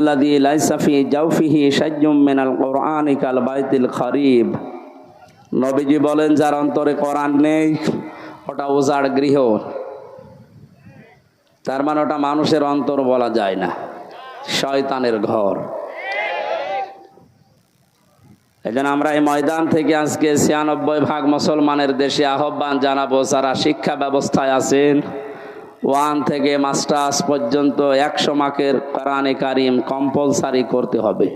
الذي ليس في جوفه شيء من القرآن كالبيت الخريب নবীজি বলেন যার অন্তরে কোরআন নেই ওটা উজাড় গৃহ তার মানে ওটা মানুষের অন্তর বলা যায় না শয়তানের ঘর এই জন্য আমরা এই ময়দান থেকে আজকে ছিয়ানব্বই ভাগ মুসলমানের দেশে আহ্বান জানাবো যারা শিক্ষা ব্যবস্থায় আছেন ওয়ান থেকে মাস্টার্স পর্যন্ত একশো মাকের কোরআনে কারিম কম্পালসারি করতে হবে।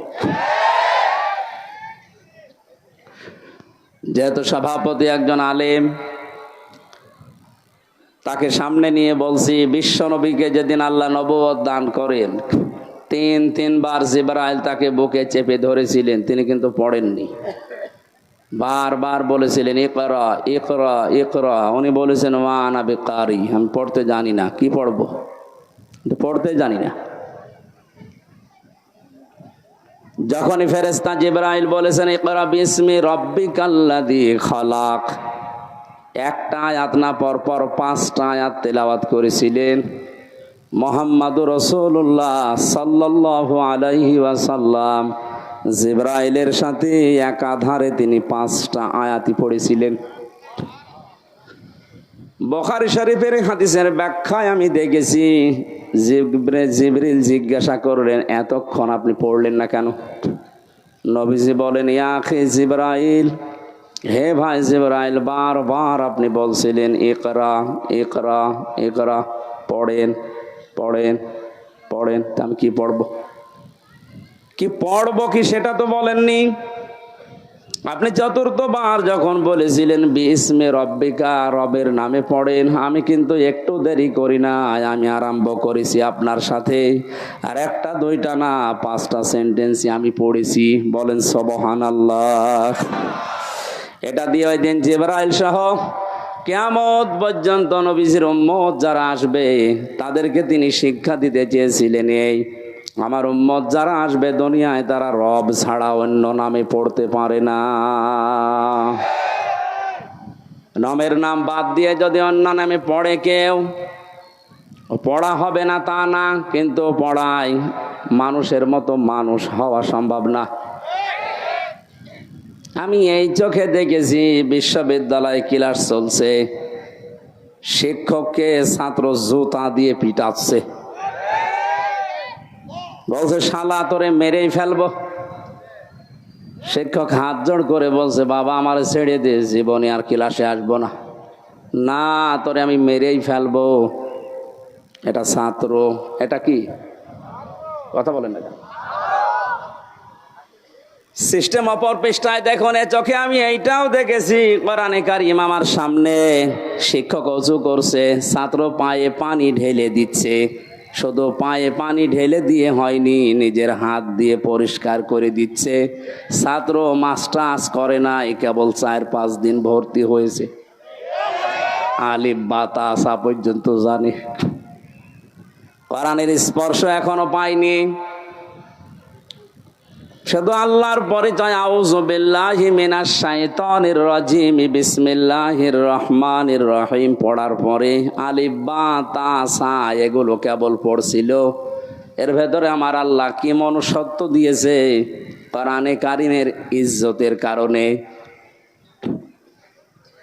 যেহেতু সভাপতি একজন আলেম, তাকে সামনে নিয়ে বলছি, বিশ্ব নবীকে যেদিন আল্লাহ নবদ দান করেন, তিন তিনবার জিব্রাইল তাকে বুকে চেপে ধরেছিলেন, তিনি কিন্তু পড়েননি। বারবার বলেছিলেন, ইকরা ইকরা ইকরা। উনি বলেছেন ওয়ান আবে কারি আমি পড়তে জানি না। কি পড়ব? পড়তে জানি না। যখনই ফেরেস্তা জিব্রাইল বলেছেন, ইকরা বিসমি রব্বিকাল্লাযী খালাক। একটা আয়াত না পর পর পাঁচটা আয়াত তেলাওয়াত করেছিলেন মোহাম্মদুর রসুল্লাহ সাল্লাহ আলাইহি ওয়াসাল্লাম। জিব্রাইলের সাথে একাধারে তিনি পাঁচটা আয়াতি পড়েছিলেন। বখারি শরীফের হাদিসের ব্যাখ্যায় আমি দেখেছি, জিব্রে, জিবরিল জিজ্ঞাসা করলেন, এতক্ষণ আপনি পড়লেন না কেন? নবীজি বলেন ইয়াখে জিব্রাইল, হে ভাই জিব্রাইল, বারবার আপনি বলছিলেন, ইকরা ইকরা ইকরা, পড়েন পড়েন পড়েন, তা আমি কি পড়ব? কি পড়ব কি সেটা তো বলেননি। আপনি চতুর্থবার যখন বলেছিলেন, বিসমে রব্বিকা, রবের নামে পড়েন। আমি কিন্তু একটু দেরি করি না আমি আরম্ভ করেছি আপনার সাথে। আর একটা, দুইটা না, পাঁচটা সেন্টেন্সই আমি পড়েছি। বলেন সবহান আল্লাহ এটা দিয়ে ওই দিন জেবরাইল সহ কেয়ামত পর্যন্ত নবীজির উম্মত যারা আসবে, তাদেরকে তিনি শিক্ষা দিতে চেয়েছিলেন এই আমার উম্মত যারা আসবে দুনিয়ায়, তারা রব ছাড়া অন্য নামে পড়তে পারে না। নামের নাম বাদ দিয়ে যদি অন্য নামে পড়ে কেউ পড়া হবে না তা না, কিন্তু পড়ায় মানুষের মতো মানুষ হওয়া সম্ভব না। আমি এই চোখে দেখেছি, বিশ্ববিদ্যালয়ে ক্লাস চলছে, শিক্ষককে ছাত্র জুতা দিয়ে পিটাচ্ছে। বলছে, শালা, তোরে মেরেই ফেলব। শিক্ষক হাত জোড় করে বলছে, বাবা, আমার ছেড়ে দে, জীবনে আর ক্লাসে আসব না। না, তোরে আমি মেরেই ফেলব। এটা ছাত্র, এটা কি? কথা বলেন না। সিস্টেম অপর পৃষ্ঠায় দেখুন চোখে আমি এইটাও দেখেছি, কোরআনে আমার সামনে। শিক্ষক অজু করছে, ছাত্র পায়ে পানি ঢেলে দিচ্ছে। শুধু পায়ে পানি ঢেলে দিয়ে হয়নি, নিজের হাত দিয়ে পরিষ্কার করে দিচ্ছে। ছাত্র মাস্টার্স করে নাই কেবল চার পাঁচ দিন ভর্তি হয়েছে। আলিফ বাতাসা পর্যন্ত জানে। কোরআনের স্পর্শ এখনও পাইনি। শুধু আল্লাহর পরে যায় বিল্লাহি মিনাশ শাইতানির রাজিম। বিসমিল্লাহির রহমানির রহিম। পড়ার পরে আলিফ, বা, তা, সা এগুলো কেবল পড়ছিল। এর ভেতরে আমার আল্লাহ কি মনুষ্যত্ব দিয়েছে? কোরআনে কারিমের ইজ্জতের কারণে।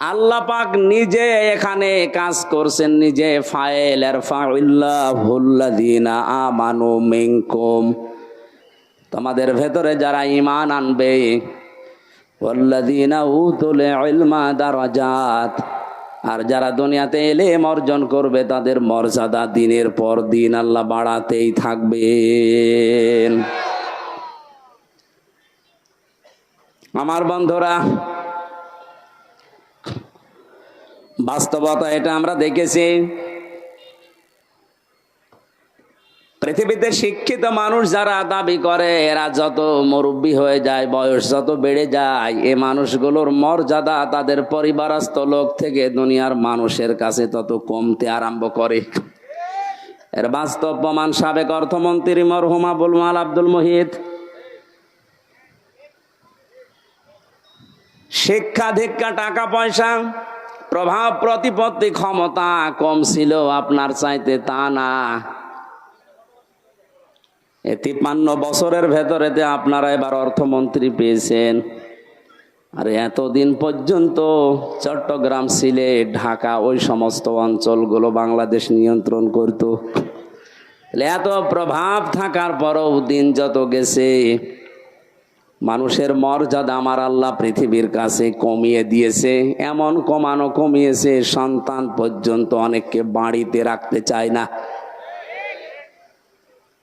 আল্লাহ পাক নিজে এখানে কাজ করছেন, নিজে ফাইল এরফাউল্লাহুল্লাযীনা আমানু মিনকুম। তোমাদের ভেতরে যারা ঈমান আনবে, ওয়াল্লাযীনা উতুল ইলমা দারাজাত। আর যারা দুনিয়াতে এলেম অর্জন করবে, তাদের মর্যাদা দিনের পর দিন আল্লাহ বাড়াতেই থাকবেন। আমার বন্ধুরা বাস্তবতা এটা আমরা দেখেছি। পৃথিবীতে শিক্ষিত মানুষ যারা দাবি করে, এরা যত মুরব্বী হয়ে যায়, বয়স যত বেড়ে যায়, এ মানুষগুলোর মর্যাদা তাদের পরিবারস্থ লোক থেকে দুনিয়ার মানুষের কাছে তত কমতে আরম্ভ করে। এর বাস্তব প্রমাণ সাবেক অর্থমন্ত্রী মরহুম আবুল মাল আব্দুল মহিদ শিক্ষা দীক্ষা টাকা পয়সা প্রভাব প্রতিপত্তি ক্ষমতা কম ছিল আপনার চাইতে তা না। তিপ্পান্ন বছরের ভেতরেতে আপনারা এবার অর্থমন্ত্রী পেয়েছেন। আর এতদিন পর্যন্ত চট্টগ্রাম, সিলেট, ঢাকা ওই সমস্ত অঞ্চলগুলো বাংলাদেশ নিয়ন্ত্রণ করত। এত প্রভাব থাকার পরও দিন যত গেছে মানুষের মর্যাদা আমার আল্লাহ পৃথিবীর কাছে কমিয়ে দিয়েছে। এমন কমানো কমিয়েছে, সন্তান পর্যন্ত অনেককে বাড়িতে রাখতে চায় না।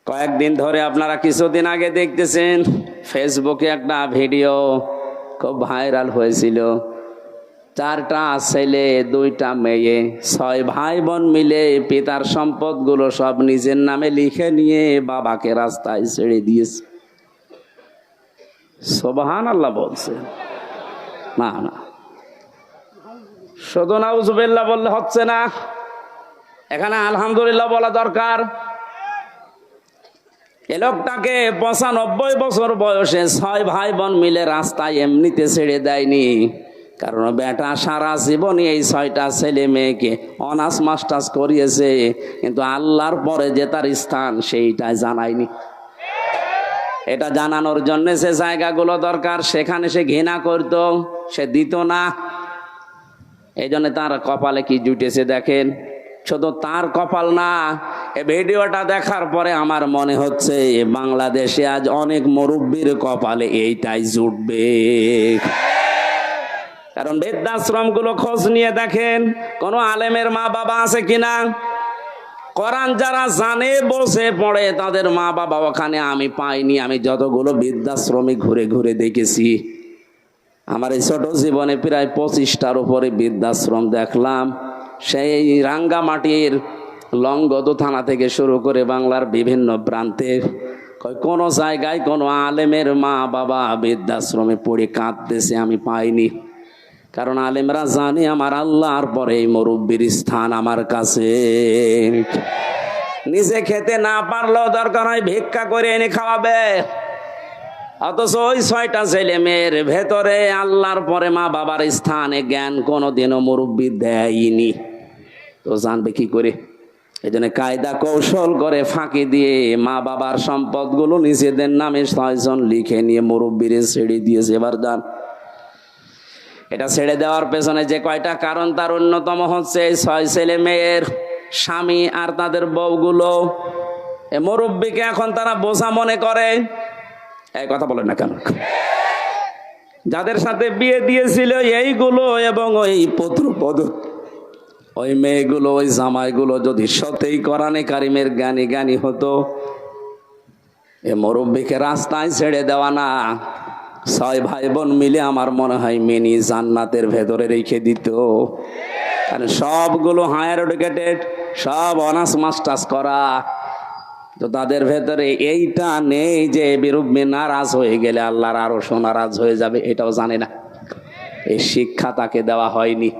কয়েকদিন ধরে আপনারা কিছুদিন আগে দেখতেছেন, ফেসবুকে একটা ভিডিও খুব ভাইরাল হয়েছিল। চারটা ছেলে, দুইটা মেয়ে, ছয় ভাই বোন মিলে পিতার সম্পদগুলো সব নিজের নামে লিখে নিয়ে বাবাকে রাস্তায় ছেড়ে দিয়েছে। সোবাহান আল্লাহ বলছে। না না। শুধু নাউজুবিল্লাহ বললে হচ্ছে না। এখানে আলহামদুলিল্লাহ বলা দরকার। এ লোকটাকে পঁচানব্বই বছর বয়সে ছয় ভাই বোন মিলে রাস্তায় এমনিতে ছেড়ে দেয়নি। কারণ বেটা সারা জীবনই এই ছয়টা ছেলে মেয়েকে অনার্স মাস্টার্স করিয়েছে। কিন্তু আল্লাহর পরে যে তার স্থান সেইটাই জানায়নি। এটা জানানোর জন্য সে জায়গাগুলো দরকার, সেখানে সে ঘৃণা করত, সে দিত না। এই জন্য তার কপালে কি জুটেছে দেখেন? শুধু তার কপাল না, এ ভিডিওটা দেখার পরে আমার মনে হচ্ছে বাংলাদেশে আজ অনেক মুরব্বীর কপালে এইটাই জুটবে। কারণ বৃদ্ধাশ্রমগুলো খোঁজ নিয়ে দেখেন, কোনো আলেমের মা বাবা আছে কিনা? কোরআন যারা জানে বসে পড়ে, তাদের মা বাবা ওখানে আমি পাইনি, আমি যতগুলো বৃদ্ধাশ্রমে ঘুরে ঘুরে দেখেছি। আমার এই ছোট জীবনে প্রায় পঁচিশটার উপরে বৃদ্ধাশ্রম দেখলাম। সেই রাঙ্গামাটির লঙ্গদ থানা থেকে শুরু করে বাংলার বিভিন্ন প্রান্তে কই কোনো জায়গায় কোনো আলেমের মা বাবা বৃদ্ধাশ্রমে পড়ে কাঁদতেছে, আমি পাইনি। কারণ আলেমরা জানে আমার আল্লাহর পরে এই মুরব্বীর স্থান আমার কাছে। নিজে খেতে না পারলেও দরকার হয় ভিক্ষা করে এনে খাওয়াবে। অথচ ওই ছয়টা ছেলে মেয়ের ভেতরে আল্লাহর পরে মা বাবার স্থানে জ্ঞান কোনোদিনও মুরব্বী দেয়নি। তো জানবে কি করে? এই জন্য কায়দা কৌশল করে ফাঁকি দিয়ে মা বাবার সম্পদগুলো নিজেদের নামে ছয়জন লিখে নিয়ে মুরব্বীরে ছেড়ে দিয়েছে এবার যান এটা ছেড়ে দেওয়ার পেছনে যে কয়টা কারণ, তার অন্যতম হচ্ছে এই ছয় ছেলে মেয়ের স্বামী আর তাদের বউগুলো। এ মুরব্বীকে এখন তারা বোঝা মনে করে, এই কথা বলেন না কেন? যাদের সাথে বিয়ে দিয়েছিল এইগুলো এবং ওই পুত্রপদ ওই মেয়েগুলো, ওই জামাইগুলো যদি সত্যিই কোরআনে কারিমের জ্ঞানী জ্ঞানী হতো, এ মুরব্বীকে রাস্তায় ছেড়ে দেওয়া না। ছয় ভাই বোন মিলে আমার মনে হয় মিনি জান্নাতের ভেতরে রেখে দিত। কারণ সবগুলো হায়ার এডুকেটেড, সব অনার্স, মাস্টার্স করা। তো তাদের ভেতরে এইটা নেই যে বিরুদ্ধে নারাজ হয়ে গেলে আল্লাহর আরও নারাজ হয়ে যাবে, এটাও জানে না। এই শিক্ষা তাকে দেওয়া হয়নি।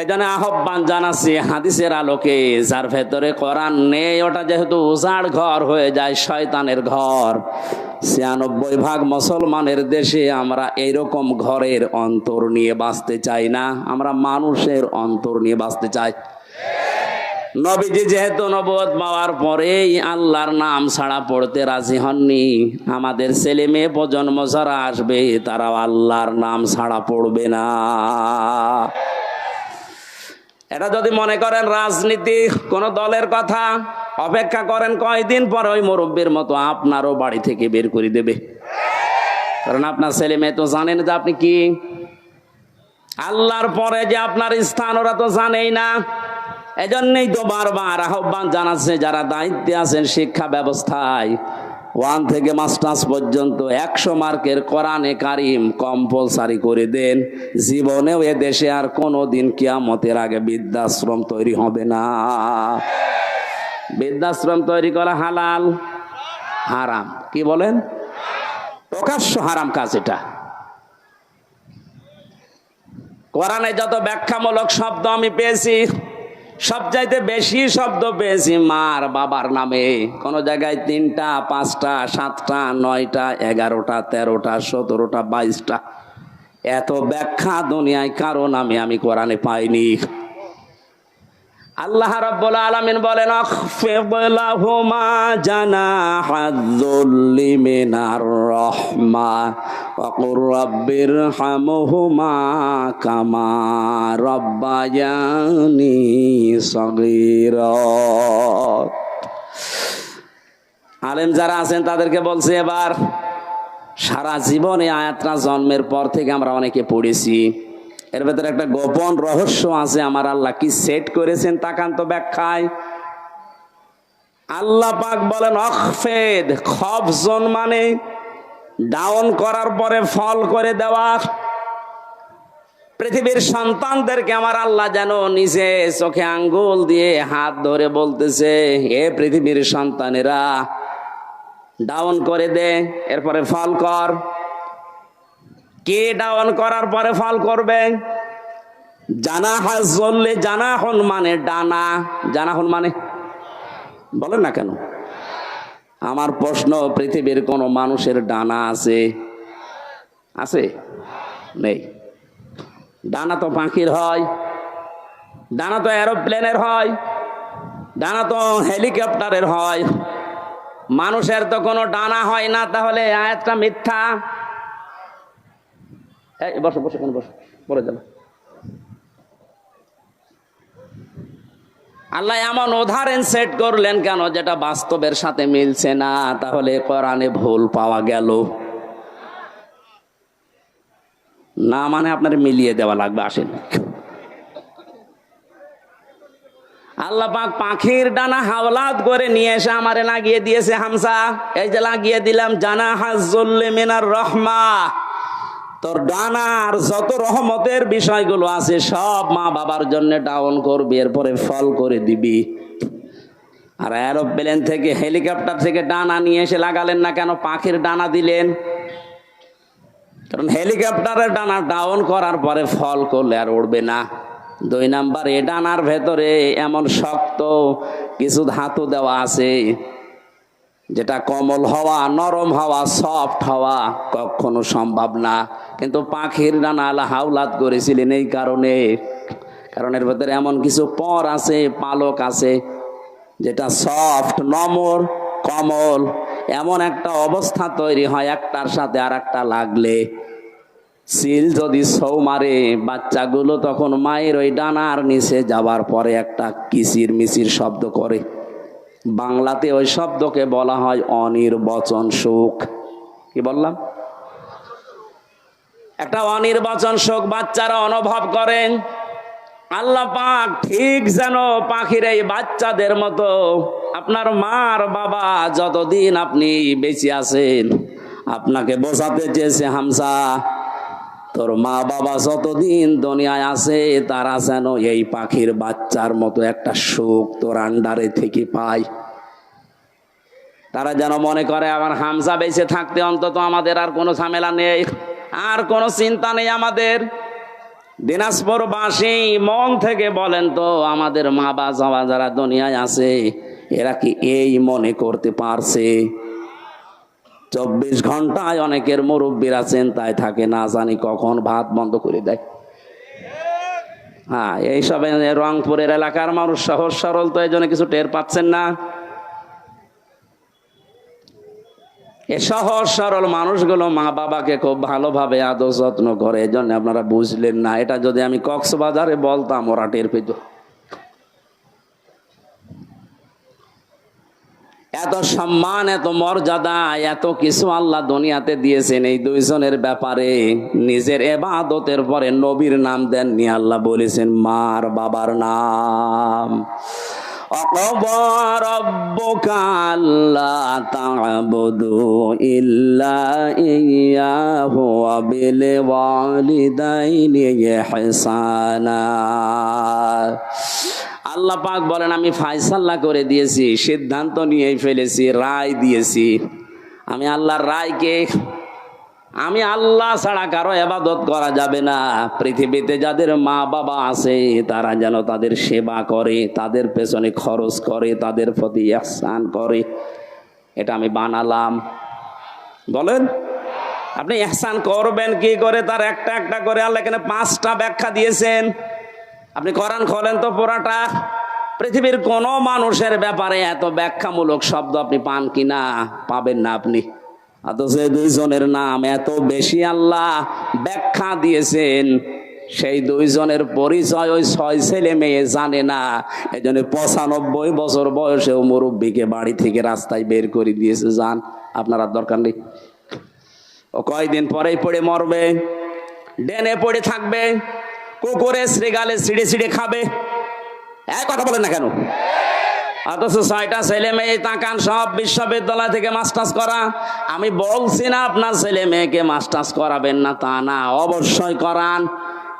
এজন্য আহ্বান জানাচ্ছি, হাদিসের আলোকে, যার ভেতরে কোরআন নেই, ওটা যেহেতু উজাড় ঘর হয়ে যায়, শয়তানের ঘর। ছিয়ানব্বই ভাগ মুসলমানের দেশে আমরা এইরকম ঘরের অন্তর নিয়ে বাঁচতে চাই না, আমরা মানুষের অন্তর নিয়ে বাঁচতে চাই। নবীজি যেহেতু নবদ পাওয়ার পরেই আল্লাহর নাম ছাড়া পড়তে রাজি হননি, আমাদের ছেলে মেয়ে প্রজন্ম যারা আসবে, তারাও আল্লাহর নাম ছাড়া পড়বে না। এটা যদি মনে করেন রাজনীতি কোন দলের কথা, অপেক্ষা করেন কয়দিন পর ওই মুরব্বীর মতো আপনারও বাড়ি থেকে বের করে দেবে। কারণ আপনার ছেলে মেয়ে তো জানেন যে আপনি কি? আল্লাহর পরে যে আপনার স্থান ওরা তো জানেই না। এজন্যই তো বারবার আহ্বান জানাচ্ছে যারা দায়িত্বে আছেন শিক্ষা ব্যবস্থায়। ওয়ান থেকে মাস্টার্স পর্যন্ত একশো মার্কের কোরআনে কারিম কম্পালসারি করে দেন। জীবনেও এ দেশে আর কোনো দিন কিয়ামতের আগে বৃদ্ধাশ্রম তৈরি হবে না। বৃদ্ধাশ্রম তৈরি করা হালাল? হারাম। কি বলেন? প্রকাশ্য হারাম কাজ এটা। কোরআনে যত ব্যাখ্যামূলক শব্দ আমি পেয়েছি সবচাইতে বেশি শব্দ পেয়েছি মার বাবার নামে। কোন জায়গায় তিনটা, পাঁচটা, সাতটা, নয়টা, এগারোটা, তেরোটা, সতেরোটা, বাইশটা। এত ব্যাখ্যা দুনিয়ায় কারও নামে আমি কোরআনে পাইনি। আল্লাহ রাব্বুল আলামিন বলেন, আখফিদ লাহুমা জানাহাযুল্লি মিনার রাহমা, ওয়া কুর রাব্বিরহামহুমা কামা রাব্বায়ানি সগীরা. আলেম যারা আছেন, তাদেরকে বলছে এবার, সারা জীবনে আয়াতটা জন্মের পর থেকে আমরা অনেকে পড়েছি। এর ভেতরে একটা গোপন রহস্য আছে, আমার আল্লাহ কি সেট করেছেন তাকান্ত ব্যাখ্যায়। আল্লাহ পাক বলেন, অখফেদ খফজন মানে ডাউন করার পরে ফল করে দেওয়া। পৃথিবীর সন্তানদেরকে আমার আল্লাহ যেন নিজে চোখে আঙ্গুল দিয়ে হাত ধরে বলতেছে, হে পৃথিবীর সন্তানেরা, ডাউন করে দে, এরপরে ফল কর। কে ডাউন করার পরে ফল করবে? জানা হাজ জ্বললে জানা হন মানে ডানা। জানা হন মানে? বলেন না কেন? আমার প্রশ্ন, পৃথিবীর কোন মানুষের ডানা আছে? আছে? নেই। ডানা তো পাখির হয়, ডানা তো এরোপ্লেনের হয়, ডানা তো হেলিকপ্টারের হয়। মানুষের তো কোনো ডানা হয় না, তাহলে আয়াতটা মিথ্যা। এই বসো বসো কেন বসো যাবে। আল্লাহ এমন উদাহরণ সেট করলেন কেন? যেটা বাস্তবের সাথে মিলছে না, তাহলে কোরআনে ভুল পাওয়া গেল। না মানে আপনার মিলিয়ে দেওয়া লাগবে, আসেন। আল্লাহ পাক পাখির ডানা হাওলাত করে নিয়ে এসে আমারে লাগিয়ে দিয়েছে হামসা এই যে লাগিয়ে দিলাম জানা মিনার রহমা। তোর ডানার যত রহমতের বিষয়গুলো আছে সব মা বাবার জন্য ডাউন করবি, এরপরে ফল করে দিবি। আর এরোপ্লেন থেকে হেলিকপ্টার থেকে ডানা নিয়ে এসে লাগালেন না কেন? পাখির ডানা দিলেন। কারণ হেলিকপ্টারের ডানা ডাউন করার পরে ফল করলে আর উড়বে না। দুই নাম্বার, এ ডানার ভেতরে এমন শক্ত কিছু ধাতু দেওয়া আছে। যেটা কমল হওয়া, নরম হওয়া সফট হওয়া, কখনো সম্ভব না। কিন্তু পাখির ডানা আলা হাওলাত করেছিলেন এই কারণে। কারণ এর ভেতরে এমন কিছু পর আছে, পালক আছে, যেটা সফট নমর, কমল, এমন একটা অবস্থা তৈরি হয় একটার সাথে আর একটা লাগলে। সিল যদি সৌ মারে, বাচ্চাগুলো তখন মায়ের ওই ডানার নিচে যাবার পরে একটা কিসির মিচির শব্দ করে। বাংলাতে ওই শব্দকে বলা হয় অনির্বচন সুখ কি বললাম? একটা অনির্বাচন শোক বাচ্চারা অনুভব করেন। আল্লাহ পাক ঠিক যেন পাখির এই বাচ্চাদের মতো আপনার মার বাবা যতদিন আপনি বেঁচে আছেন, আপনাকে বোঝাতে চেয়েছে হামসা তোর মা বাবা যতদিন দুনিয়ায় আছে, তারা যেন এই পাখির বাচ্চার মতো একটা সুখ তোর আন্ডারে থেকে পায়। তারা যেন মনে করে, আমার হামসা বেঁচে থাকতে অন্তত আমাদের আর কোনো ঝামেলা নেই, আর কোনো চিন্তা নেই আমাদের। দিনাজপুর দিনাজপুরবাসী মন থেকে বলেন তো, আমাদের মা বাবা যারা দুনিয়ায় আছে, এরা কি এই মনে করতে পারছে? চব্বিশ ঘন্টায় অনেকের মুরব্বীরা চিন্তায় থাকে, না জানি কখন ভাত বন্ধ করে দেয়। হ্যাঁ এইসব রংপুরের এলাকার মানুষ সহজ সরল তো এই জন্য কিছু টের পাচ্ছেন না। এ সহজ সরল মানুষগুলো মা বাবাকে খুব ভালোভাবে আদর যত্ন করে এই জন্য আপনারা বুঝলেন না। এটা যদি আমি কক্সবাজারে বলতাম, ওরা টের পেত। এত সম্মান এত মর্যাদা এত কিছু আল্লাহ দুনিয়াতে দিয়েছেন এই দুইজনের ব্যাপারে নিজের এবাদতের পরে নবীর নাম দেননি আল্লাহ বলেছেন মার বাবার নাম وقضى ربك ألا تعبدوا إلا إياه وبالوالدين إحسانا আল্লাহ পাক বলেন, আমি ফায়সাল্লা করে দিয়েছি, সিদ্ধান্ত নিয়ে ফেলেছি, রায় দিয়েছি। আমি আল্লাহর রায়কে, আমি আল্লাহ ছাড়া কারও এবাদত করা যাবে না। পৃথিবীতে যাদের মা বাবা আছে, তারা যেন তাদের সেবা করে, তাদের পেছনে খরচ করে, তাদের প্রতি ihsan করে। এটা আমি বানালাম। বলেন, আপনি ihsan করবেন কি করে? তার একটা একটা করে আল্লাহ এখানে পাঁচটা ব্যাখ্যা দিয়েছেন। আপনি কোরআন খোলেন তো পুরাটা? পৃথিবীর কোনো মানুষের ব্যাপারে এত ব্যাখ্যামূলক শব্দ আপনি পান কিনা পাবেন না আপনি। দুইজনের নাম এত বেশি আল্লাহ ব্যাখ্যা দিয়েছেন। সেই দুইজনের পরিচয় ওই ছয় ছেলে মেয়ে জানে না। এই জন্য পঁচানব্বই বছর বয়সেও মুরব্বীকে বাড়ি থেকে রাস্তায় বের করে দিয়েছে। যান আপনার দরকার নেই। ও কয়দিন পরেই পড়ে মরবে? ডেনে পড়ে থাকবে? কুকুরে শ্রীগালে সিঁড়ে সিঁড়ে খাবে। এক কথা বলেন না কেন? অথচ ছয়টা ছেলে মেয়ে, তাকান সব বিশ্ববিদ্যালয় থেকে মাস্টার্স করা। আমি বলছি না, আপনার ছেলে মেয়েকে মাস্টার্স করাবেন না, তা না, অবশ্যই করান।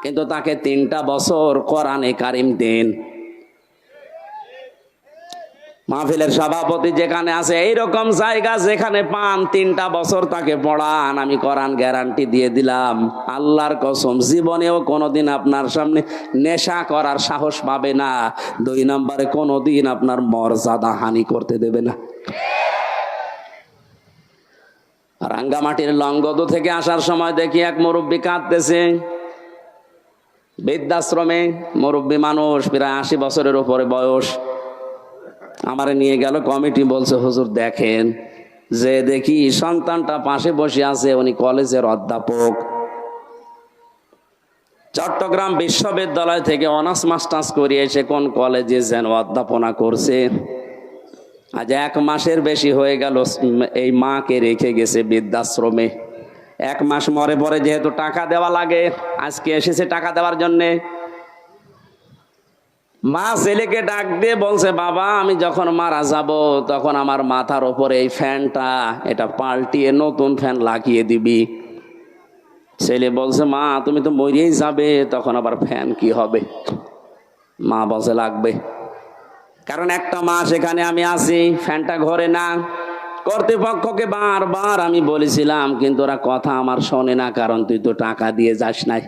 কিন্তু তাকে তিনটা বছর কোরআনে কারিম দিন। মাহফিলের সভাপতি যেখানে আছে, এইরকম জায়গা যেখানে পান, তিনটা বছর তাকে পড়ান, আমি কোরআন গ্যারান্টি দিয়ে দিলাম। আল্লাহর কসম, জীবনেও কোনোদিন আপনার সামনে নেশা করার সাহস পাবে না। দুই নম্বরে কোনোদিন আপনার মর্যাদা হানি করতে দেবে না। রাঙ্গামাটির লঙ্গদ থেকে আসার সময় দেখি এক মুরব্বী কাঁদতেছে। বৃদ্ধাশ্রমে মুরব্বী মানুষ, প্রায় আশি বছরের উপরে বয়স। আমারে নিয়ে গেল, কমিটি বলছে, হুজুর, দেখেন যে দেখি সন্তানটা পাশে বসে আছে, উনি কলেজের অধ্যাপক। চট্টগ্রাম বিশ্ববিদ্যালয় থেকে অনার্স, মাস্টার্স করিয়ে এসে কোন কলেজে যেন অধ্যাপনা করছে। আজ এক মাসের বেশি হয়ে গেল, এই মাকে রেখে গেছে বৃদ্ধাশ্রমে। এক মাস মরে পরে যেহেতু টাকা দেওয়া লাগে, আজকে এসেছে টাকা দেওয়ার জন্যে। মা ছেলেকে ডাক দিয়ে বলছে, বাবা, আমি যখন মারা যাব, তখন আমার মাথার ওপরে এই ফ্যানটা, এটা পাল্টিয়ে নতুন ফ্যান লাগিয়ে দিবি। ছেলে বলছে, মা, তুমি তো মরিয়েই যাবে, তখন আবার ফ্যান কি হবে? মা বলছে, লাগবে। কারণ একটা মাস এখানে আমি আছি, ফ্যানটা ঘরে না। কর্তৃপক্ষকে বারবার আমি বলেছিলাম, কিন্তু ওরা কথা আমার শোনে না, কারণ তুই তো টাকা দিয়ে যাস নাই।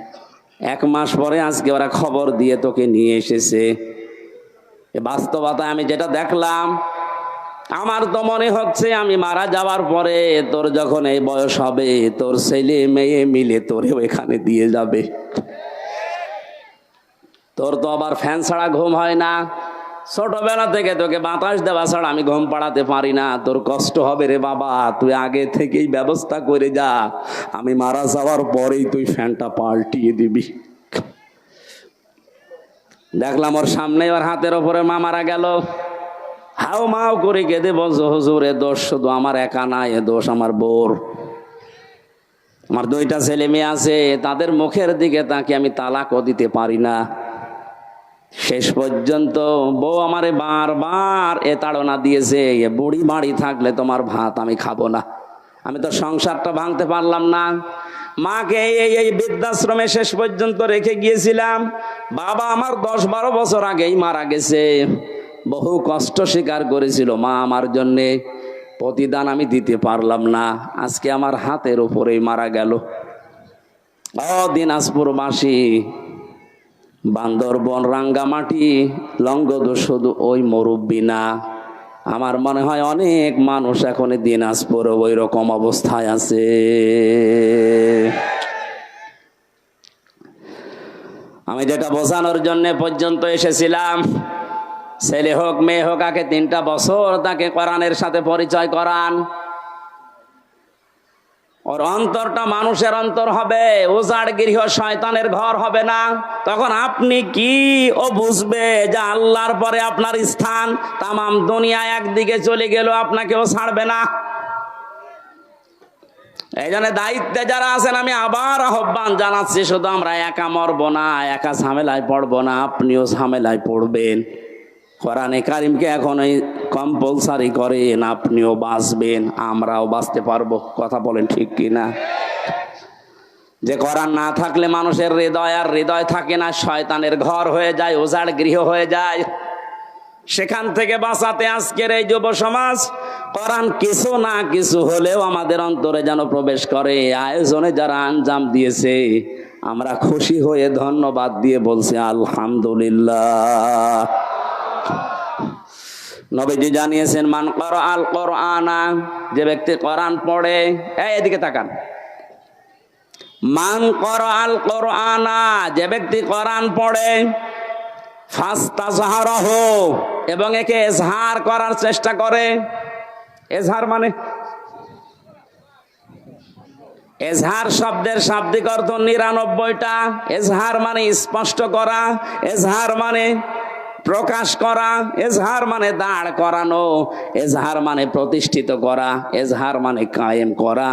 এক মাস পরে আজকে ওরা খবর দিয়ে তোকে নিয়ে এসেছে। বাস্তবতা আমি যেটা দেখলাম, আমার তো মনে হচ্ছে আমি মারা যাওয়ার পরে তোর যখন এই বয়স হবে, তোর ছেলে মেয়ে মিলে তোরে এখানে দিয়ে যাবে। তোর তো আবার ফ্যান ছাড়া ঘুম হয় না। ছোটবেলা থেকে তোকে বাতাস দেওয়া ছাড়া আমি ঘুম পাড়াতে পারি না। তোর কষ্ট হবে রে বাবা, তুই আগে থেকেই ব্যবস্থা করে যা। আমি মারা যাওয়ার পরেই তুই ফ্যানটা পাল্টিয়ে দিবি। দেখলাম ওর সামনে ওর হাতের ওপরে মা মারা গেল। হাও মাও করে কেঁদে বলছো, হুজুর, এ দোষ শুধু আমার একা না, এ দোষ আমার বোর। আমার দুইটা ছেলে মেয়ে আছে, তাদের মুখের দিকে তাকে আমি তালাকও দিতে পারি না। শেষ পর্যন্ত বউ আমারে বারবার এ তাড়না দিয়েছে, এ বুড়ি বাড়ি থাকলে তোমার ভাত আমি খাব না। আমি তো সংসারটা ভাঙতে পারলাম না। মাকে এই এই বৃদ্ধাশ্রমে শেষ পর্যন্ত রেখে গিয়েছিলাম। বাবা আমার দশ বারো বছর আগেই মারা গেছে। বহু কষ্ট স্বীকার করেছিল মা আমার জন্যে। প্রতিদান আমি দিতে পারলাম না। আজকে আমার হাতের উপরেই মারা গেল। ও দিনাজপুরবাসী বান্দরবন, রাঙ্গামাটি লঙ্গদ শুধু ওই মুরব্বী না আমার মনে হয় অনেক মানুষ এখন দিনাজপুর ওই রকম অবস্থায় আছে। আমি যেটা বোঝানোর জন্য পর্যন্ত এসেছিলাম, ছেলে হোক, মেয়ে হোক, আগে তিনটা বছর তাকে কোরআনের সাথে পরিচয় করান। ওর অন্তরটা মানুষের অন্তর হবে উজাড় গৃহ শয়তানের ঘর হবে না। তখন আপনি কি ও বুঝবে যে আল্লাহর পরে আপনার স্থান, তামাম দুনিয়া একদিকে চলে গেল, আপনাকেও ছাড়বে না। এই জন্য দায়িত্বে যারা আছেন, আমি আবার আহ্বান জানাচ্ছি, শুধু আমরা একা মরবো না, একা ঝামেলায় পড়ব না, আপনিও ঝামেলায় পড়বেন। কোরআনে কারিমকে এখন এই কম্পালসারি করেন আপনিও বাঁচবেন, আমরাও বাঁচতে পারব। কথা বলেন ঠিক কি না যে কোরআন না থাকলে মানুষের হৃদয় আর হৃদয় থাকে না, শয়তানের ঘর হয়ে যায় ওজাড় গৃহ হয়ে যায়। সেখান থেকে বাঁচাতে আজকের এই যুব সমাজ, কোরআন কিছু না কিছু হলেও আমাদের অন্তরে যেন প্রবেশ করে। আয়োজনে যারা আঞ্জাম দিয়েছে, আমরা খুশি হয়ে ধন্যবাদ দিয়ে বলছি, আলহামদুলিল্লাহ। নবীজি জানিয়েছেন, মান কর আল কোরআনা যে ব্যক্তি কোরআন পড়ে এদিকে তাকান। মান কর আল কোরআনা যে ব্যক্তি কোরআন পড়ে এবং একে এজহার করার চেষ্টা করে। এজহার মানে? এজহার শব্দের শাব্দিক অর্থ নিরানব্বইটা। এজহার মানে স্পষ্ট করা। এজহার মানে প্রকাশ করা, এজহার মানে দাঁড় করানো, এজহার মানে প্রতিষ্ঠিত করা, এজহার মানে কায়েম করা।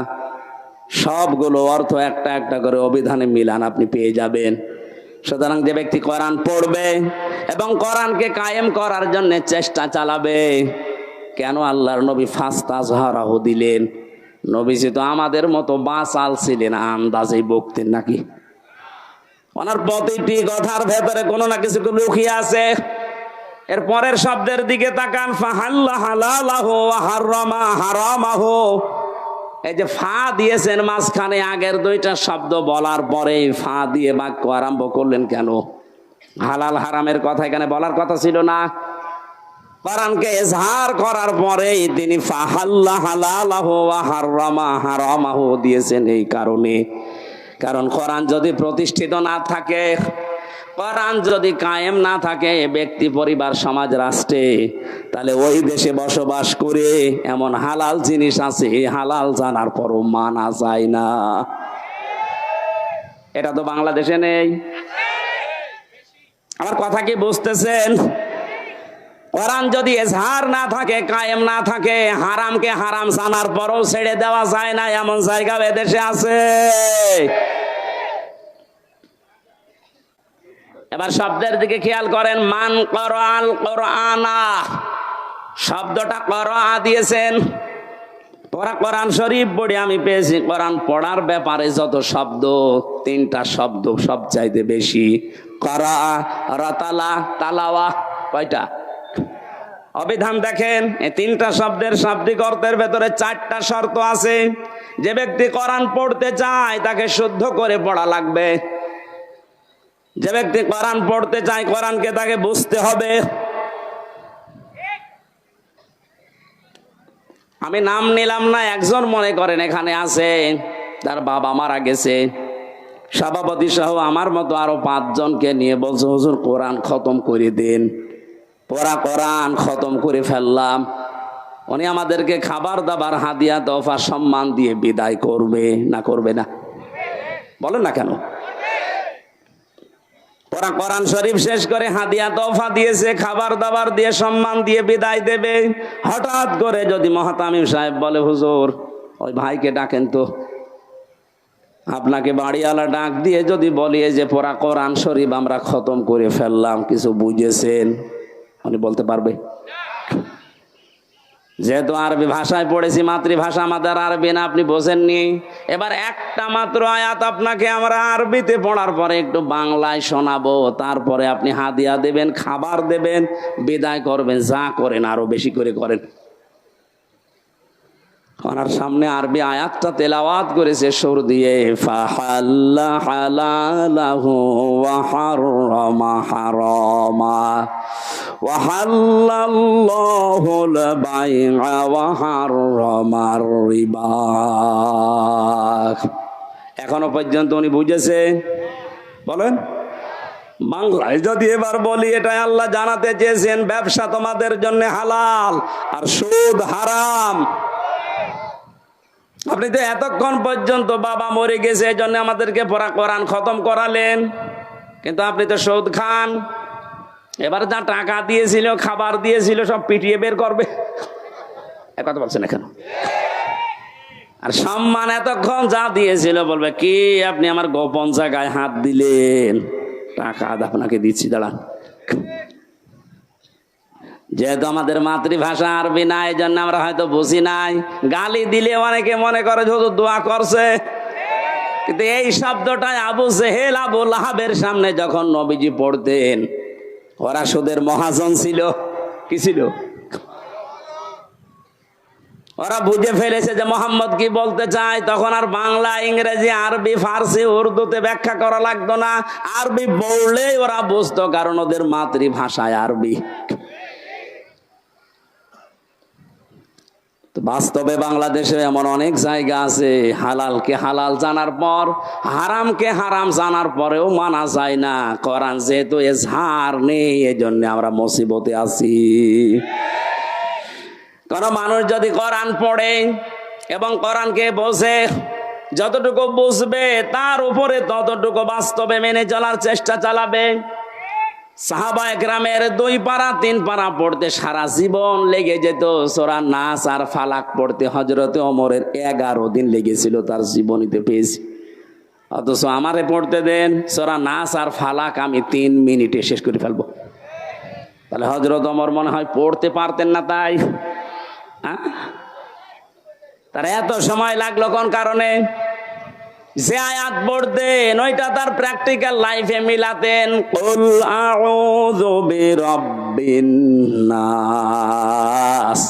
সবগুলো অর্থ একটা একটা করে অভিধানে মিলান আপনি পেয়ে যাবেন। সুতরাং যে ব্যক্তি কোরআন পড়বে এবং কোরআনকে কায়েম করার জন্য চেষ্টা চালাবে, কেন আল্লাহর নবী ফাস্তাজহারাহ দিলেন? নবীজি তো আমাদের মতো বাঁচাল ছিলেন, আন্দাজে বকতেন নাকি? ওনার প্রতিটি কথার ভেতরে কোনো না কিছু লুকিয়ে আছে। এর পরের শব্দের দিকে তাকান, ফাহাল্লা হালালাহ হাররামা হারামাহ। এই যে ফা দিয়েছেন মাঝখানে, আগের দুইটা শব্দ বলার পরে ফা দিয়ে বাক্য আরম্ভ করলেন কেন? হালাল হারামের কথা এখানে বলার কথা ছিল না। কোরআনকে এজহার করার পরেই তিনি ফাহাল্লা হালালাহ হাররামা হারামাহ দিয়েছেন এই কারণে। কারণ কোরআন যদি প্রতিষ্ঠিত না থাকে কোরআন যদি কায়েম না থাকে, ব্যক্তি, পরিবার, সমাজ, রাষ্ট্রে, তাহলে ওই দেশে বসবাস করে এমন হালাল জিনিস আছে হালাল জানার পরও মানা যায় না। এটা তো বাংলাদেশে নেই। আমার কথা কি বুঝতেছেন? কোরআন যদি এজহার না থাকে, কায়েম না থাকে, হারামকে হারাম জানার পরও ছেড়ে দেওয়া যায় না, এমন জায়গা এদেশে আছে। এবার শব্দের দিকে খেয়াল করেন, মান করআল কোরআনা। শব্দটা করআ দিয়েছেন। পড়া কোরআন শরীফ পড়ে আমি পেয়েছি, কোরআন পড়ার ব্যাপারে যত শব্দ, তিনটা শব্দ সব চাইতে বেশি। করা, রতালা, তালাওয়া, কয়টা? অবিধান দেখেন এই তিনটা শব্দের শাব্দিক অর্থের ভেতরে চারটা শর্ত আছে। যে ব্যক্তি কোরআন পড়তে চায়, তাকে শুদ্ধ করে পড়া লাগবে। যে ব্যক্তি কোরআন পড়তে চায়, কোরআনকে তাকে বুঝতে হবে। আমি নাম নিলাম না, একজন মনে করেন এখানে আছে, তার বাবা মারা গেছে। সভাপতি সহ আমার মতো আরও পাঁচজনকে নিয়ে বলছে, হুজুর, কোরআন খতম করে দিন। পড়া কোরআন খতম করে ফেললাম। উনি আমাদেরকে খাবার দাবার, হাদিয়া দফা সম্মান দিয়ে বিদায় করবে, না করবে না? বলেন না কেন? ওরা কোরআন শরীফ শেষ করে হাদিয়া তোফা দিয়েছে, খাবার দাবার দিয়ে সম্মান দিয়ে বিদায় দেবে। হঠাৎ করে যদি মহাতামিম সাহেব বলে, হুজুর, ওই ভাইকে ডাকেন তো। আপনাকে বাড়িওয়ালা ডাক দিয়ে যদি বলিয়ে যে পড়া কোরআন শরীফ আমরা খতম করে ফেললাম, কিছু বুঝেছেন? উনি বলতে পারবে। যেহেতু আরবি ভাষায় পড়েছি, মাতৃভাষা আমাদের আরবি না, আপনি বোঝেননি। এবার একটা মাত্র আয়াত আপনাকে আমরা আরবিতে পড়ার পরে একটু বাংলায় শোনাবো, তারপরে আপনি হাদিয়া দেবেন, খাবার দেবেন, বিদায় করবেন, যা করেন আরও বেশি করে করেন। ওনার সামনে আরবি আয়াতটা তেলাওয়াত করেছে সুর দিয়ে এখনও পর্যন্ত উনি বুঝেছে? বলেন। বাংলায় যদি এবার বলি, এটাই আল্লাহ জানাতে চেয়েছেন, ব্যবসা তোমাদের জন্য হালাল আর সুদ হারাম। আপনি তো এতক্ষণ পর্যন্ত বাবা মরে গেছে এই জন্য আমাদেরকে পড়া কোরআন খতম করালেন। কিন্তু আপনি তো সৌদ খান। এবার যা টাকা দিয়েছিল, খাবার দিয়েছিল, সব পিটিয়ে বের করবে। কথা বলছেন এখানে। আর সম্মান এতক্ষণ যা দিয়েছিল, বলবে, কি আপনি আমার গোপন জায়গায় হাত দিলেন? টাকা আপনাকে দিচ্ছি, দাঁড়ান। যেহেতু আমাদের মাতৃভাষা আরবি না এই জন্য আমরা হয়তো বুঝি নাই। গালি দিলে অনেকে মনে করে যে দোয়া করছে। কিন্তু এই শব্দটাই আবু জেহেল আবু লাহাবের সামনে যখন নবীজি পড়তেন, ওরা সুদের মহাজন ছিল। কি ছিল? ওরা বুঝে ফেলেছে যে মোহাম্মদ কি বলতে চায়। তখন আর বাংলা, ইংরেজি, আরবি, ফার্সি, উর্দুতে ব্যাখ্যা করা লাগতো না। আরবি বললেই ওরা বুঝতো, কারণ ওদের মাতৃভাষায় আরবি। বাস্তবে বাংলাদেশে এমন অনেক জায়গা আছে, হালালকে হালাল জানার পর, হারামকে হারাম জানার পরেও মানা যায় না। কোরআন যেহেতু এজহার নেই এই জন্য আমরা মুসিবতে আছি। কোন মানুষ যদি কোরআন পড়ে এবং কোরআনকে বোঝে, যতটুকু বুঝবে, তার উপরে ততটুকু বাস্তবে মেনে চলার চেষ্টা চালাবে। সাহাবা একরামের দুই পারা তিন পারা পড়তে সারা জীবন লেগে যেত। সোরা নাচ আর ফালাক পড়তে হজরতে অমরের এগারো দিন লেগেছিল তার জীবনীতে পেয়েছি। অথচ আমারে পড়তে দেন, সোরা নাচ আর ফালাক আমি তিন মিনিটে শেষ করে ফেলব। তাহলে হজরত অমর মনে হয় পড়তে পারতেন না তাই। হ্যাঁ? তার এত সময় লাগল কোন কারণে? যে আয়াত পড়তেন ওইটা তার প্র্যাকটিক্যাল লাইফে মিলাতেন। কুল আউযু বিরাব্বিন নাস।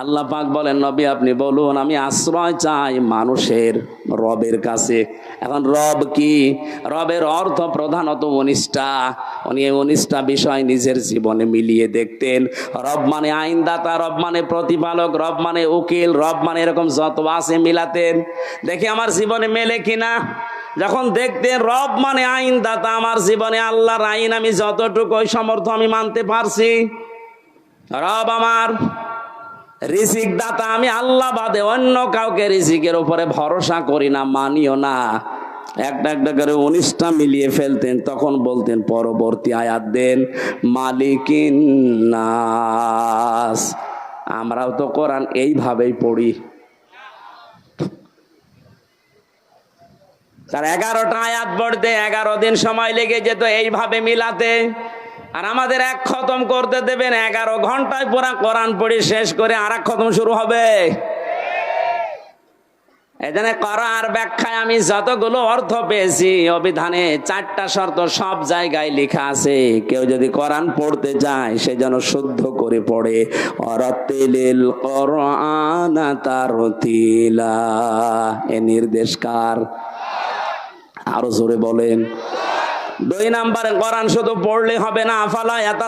আল্লাহ পাক বলেন, নবী, আপনি বলুন, আমি আশ্রয় চাই মানুষের রবের কাছে। এখন রব কি? রবের অর্থ প্রধানত উনিশটা উনি এই উনিশটা বিষয় নিজের জীবনে মিলিয়ে দেখতেন। রব মানে আইনদাতা, রব মানে প্রতিপালক, রব মানে উকিল, রব মানে এরকম যত আছে মিলাতেন। দেখি আমার জীবনে মেলে কিনা। যখন দেখতেন রব মানে আইনদাতা, আমার জীবনে আল্লাহর আইন আমি যতটুকু সমর্থ আমি মানতে পারছি। রব আমার রিজিক দাতা, আমি আল্লাহ বাদে অন্য কাউকে রিজিকের উপরে ভরসা করি না, মানিও না। একটা একটা করে উনিশটা মিলিয়ে ফেলতেন, তখন বলতেন, পরবর্তী আয়াত দেন, মালিকিন আমরাও তো কোরআন এইভাবেই পড়ি। তার এগারোটা আয়াত পড়তে এগারো দিন সময় লেগে যেত, এইভাবে মিলাতে। আর আমাদের এক খতম করতে দেবেন এগারো ঘন্টায় পুরা কোরআন পড়ি শেষ করে আর এক খতম শুরু হবে। এখানে করার ব্যাখ্যায় আমি যতগুলো অর্থ পেয়েছি অভিধানে চারটা শর্ত সব জায়গায় লেখা আছে। কেউ যদি কোরআন পড়তে চায়, সে যেন শুদ্ধ করে পড়ে। অরতিলিল কোরআন এ নির্দেশ কার? আরও জোরে বলেন। দুই নাম্বার কোরআন শুধু পড়লে হবে না আফালা এত